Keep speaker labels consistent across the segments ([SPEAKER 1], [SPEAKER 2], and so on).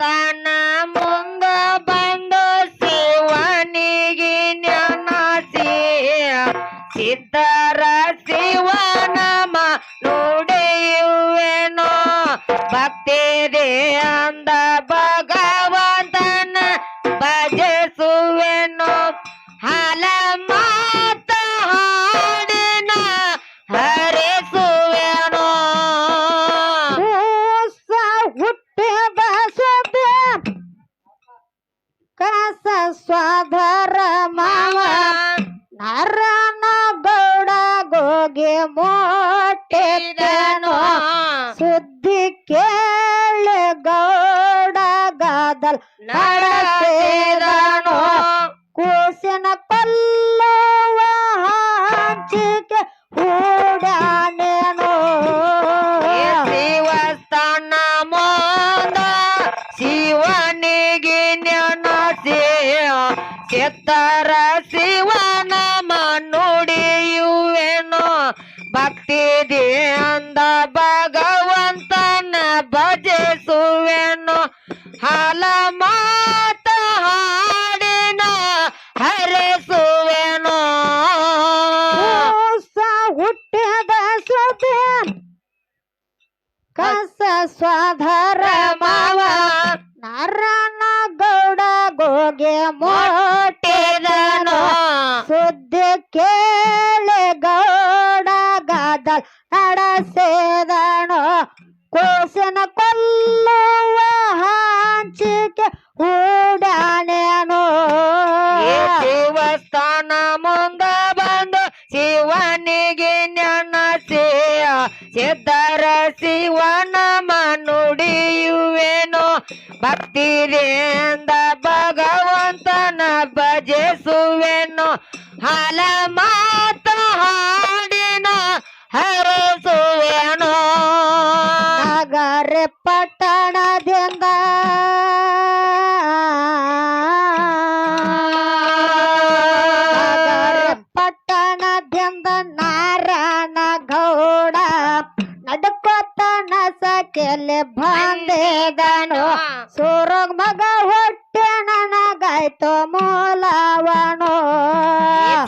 [SPEAKER 1] ತನ ಮುಂದ
[SPEAKER 2] ಬಂದು ಶಿವನಿಗೆ ಜ್ಞಾನಸಿ ಸಿದ್ಧರ ಶಿವನ ನುಡಿಯುವೆನೋ. ಭಕ್ತಿರೇ ಅಂದ ಗೋಗೆ ಮೋಟಿದನು ಸುದ್ದಿ ಕೇಳಿ ಗೌಡ ಗದಲ್ ನಡೆಸಿದನು ಕೂಸಿನ ಕೊಲ್ಲುವ ಹಂಚಿಕೆ ಹೂಡಾನೇನು
[SPEAKER 1] ಶಿವಸ್ಥಾನ ಮೋದ ಶಿವನಿಗೆ ನೆನಸಿ ಕೆತ್ತರ ಶಿವನ ಭಕ್ತಿ ಅಂದ ಭಗವಂತನ ಭಜಿಸುವೆನು ಹಾಲ ಮಾತ ಹಾಡಿನ ಹರಿಸುವೆನು
[SPEAKER 2] ಕೂಸ ಹುಟ್ಟಿದ ಸುದ್ದಿ. ಕಸ ಸ್ವಧರ ಮಾವ. ನರನ ಗೌಡ ಗೋಗೆ ಮೋಟಿದನು ಸುದ್ದಿ ಕೇಳಿ ಗದಲ್ ನಡೆಸಿದನು. ಕೋಸನ ಕೊಲ್ಲುವ ಹಂಚಿಕೆ ಹೂಡಾನೇನು
[SPEAKER 1] ಈ ದೇವಸ್ಥಾನ ಮುಂದ ಬಂದು ಶಿವನಿಗೆ ನೆನಸಿ. ಸಿದ್ಧರ ಶಿವನ ಮನುಡಿಯುವೆನು. ಭಕ್ತಿರೇಂದ ಭಗವಂತನ ಭಜಿಸುವೆನು. ಹಾಲ
[SPEAKER 2] ಸಕೆಲೆ ಬಂದಿದನು ಸೂರಗ್ ಮಗ ಹೊಟ್ಟೆ ನನಗಾಯ್ತು ಮೂಲವನು.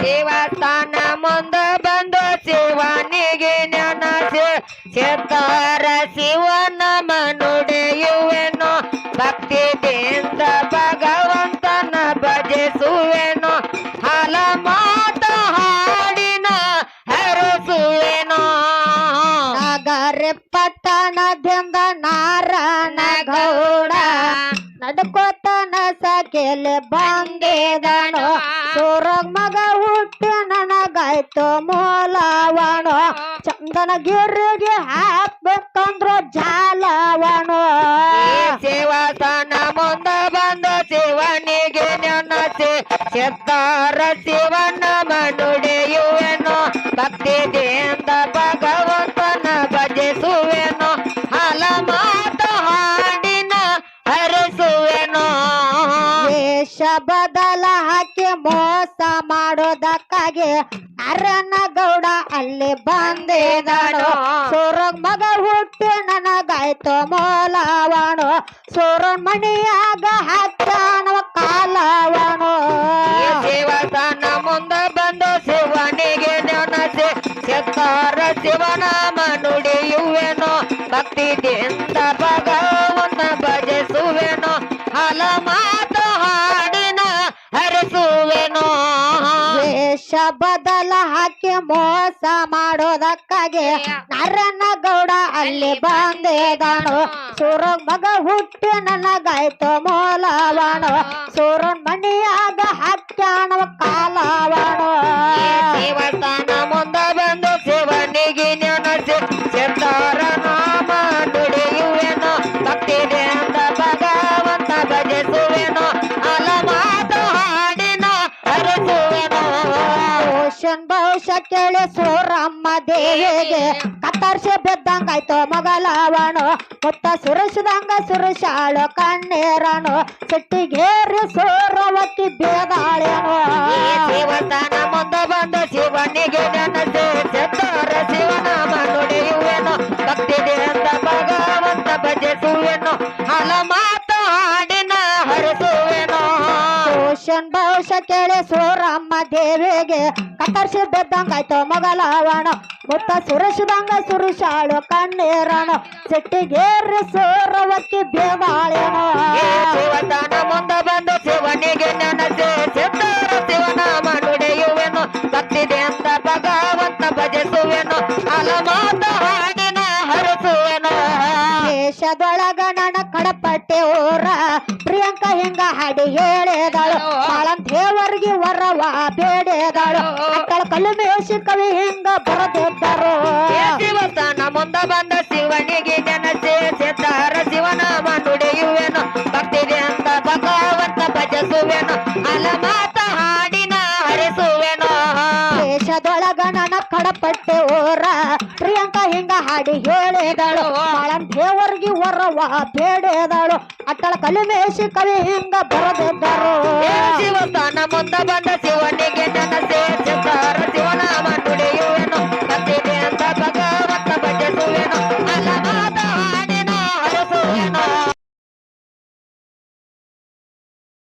[SPEAKER 1] ದೇವಸ್ಥಾನ ಮುಂದ ಬಂದು ಶಿವನಿಗೆ ನೆನಸಿ ಸಿದ್ಧರ ಶಿವನ ನುಡಿಯುವೆನು
[SPEAKER 2] ಸಕೆಲೆ ಬಂದಿದನು. ಸೂರಗ್ ಮಗ ಹುಟ್ಟಿ ನನಗಾಯ್ತು ಮೂಲವನು. ಚಂದನ ಗಿರಿಗೆ ಹಾಕ್ಬೇಕಂದ್ರು ಜಾಲವನು.
[SPEAKER 1] ಈ ದೇವಸ್ಥಾನ ಮುಂದ ಬಂದು ಶಿವನಿಗೆ ನೆನಸಿ, ಸಿದ್ಧರ ಶಿವನ ನುಡಿಯುವೆನು ಭಕ್ತಿಯಿಂದ
[SPEAKER 2] ಮಾಡೋದಕ್ಕಾಗಿ ಅರನ ಗೌಡ ಅಲ್ಲಿ ಬಂದಿದನು ಸೂರ ಮಗ ಹುಟ್ಟಿ ನನಗಾಯ್ತು ಮೂಲವನು. ಸೂರ ಮಣಿಯಾಗ ಕಾಲವನು.
[SPEAKER 1] ಈ ದೇವಸ್ಥಾನ ಮುಂದ ಬಂದು ಶಿವನಿಗೆ ನೆನಸಿ ಸಿದ್ಧರ ಶಿವನ ನುಡಿಯುವೆನು
[SPEAKER 2] ಬದಲ ಹಾಕಿ ಮೋಸ ಮಾಡೋದಕ್ಕಾಗಿ ನರನ ಗೌಡ ಅಲ್ಲಿ ಬಂದೇದಾಣು ಸೂರನ್ ಮಗ ಹುಟ್ಟಿ ನನಗಾಯ್ತು ಮೋಲವಾಣು? ಸೂರನ್ ಮಣಿಯಾಗ ಹಾಕ್ಯಾಣ ಕಾಲವನು ಬಿದ್ದಂಗಾಯ್ತು ಮಗಲವಣು ಮುತ್ತ ಸುರಿಸಿದಂಗ ಸುರಸಾಳು ಕಣ್ಣೀರನು? ಸಿಟ್ಟಿಗೇರಿ ಸೂರವಕ್ಕಿ ಬೇದಾಳೇನು
[SPEAKER 1] ಮುಂದೆ ಬಂದ ಶಿವನಿಗೆ
[SPEAKER 2] ಕೋಶನ್ ಕೇಳಿ ಸೂರಮ್ಮ ದೇವಿಗೆ. ಕತ್ತರ್ಸಿ ಬಿದ್ದಂಗಾಯ್ತು ಮಗಲಾವಣ ಮುತ್ತ ಸುರಸಿದಂಗ ಸುರುಶಾಳು ಕಣ್ಣೀರಣ. ಸಿಟ್ಟಿಗೇರಿ
[SPEAKER 1] ಸೂರವತ್ತಿ ಶಿವತಾನ ಮುಂದ
[SPEAKER 2] ನನ್ನ ಕಡಪಟ್ಟೆ ಊರ ಪ್ರಿಯಾಂಕ ಹಿಂಗ ಹಾಡಿ ಹೇಳಿದಾಳು. ಬಾಳಂತೇವರಿಗೆ ವರವ ಬೇಡಿದಾಳು. ಅಕ್ಕಳ ಕಲ್ಲು ಮೇಸಿ ಕವಿ ಹಿಂಗ ಬರದಿದ್ದರು.
[SPEAKER 1] ನಮ್ಮ ಮುಂದ ಬಂದ.
[SPEAKER 2] ಪಟ್ಟೆ ಓರ ಪ್ರಿಯಾಂಕಾ ಹಿಂಗ ಹಾಡಿ ಹೇಳಿದಳು. ದೇವರಿಗೆ ಹೊರವ ಬೇಡೇದಳು. ಅಟ್ಟಳ ಕಲಿಮೇಶಿ ಕವಿ ಹಿಂಗ ಬರದಿದ್ದರು. ಜೀವಸ್ಥಾನ ಮುಂದ ಬಂದ ಶಿವನಿಗೆ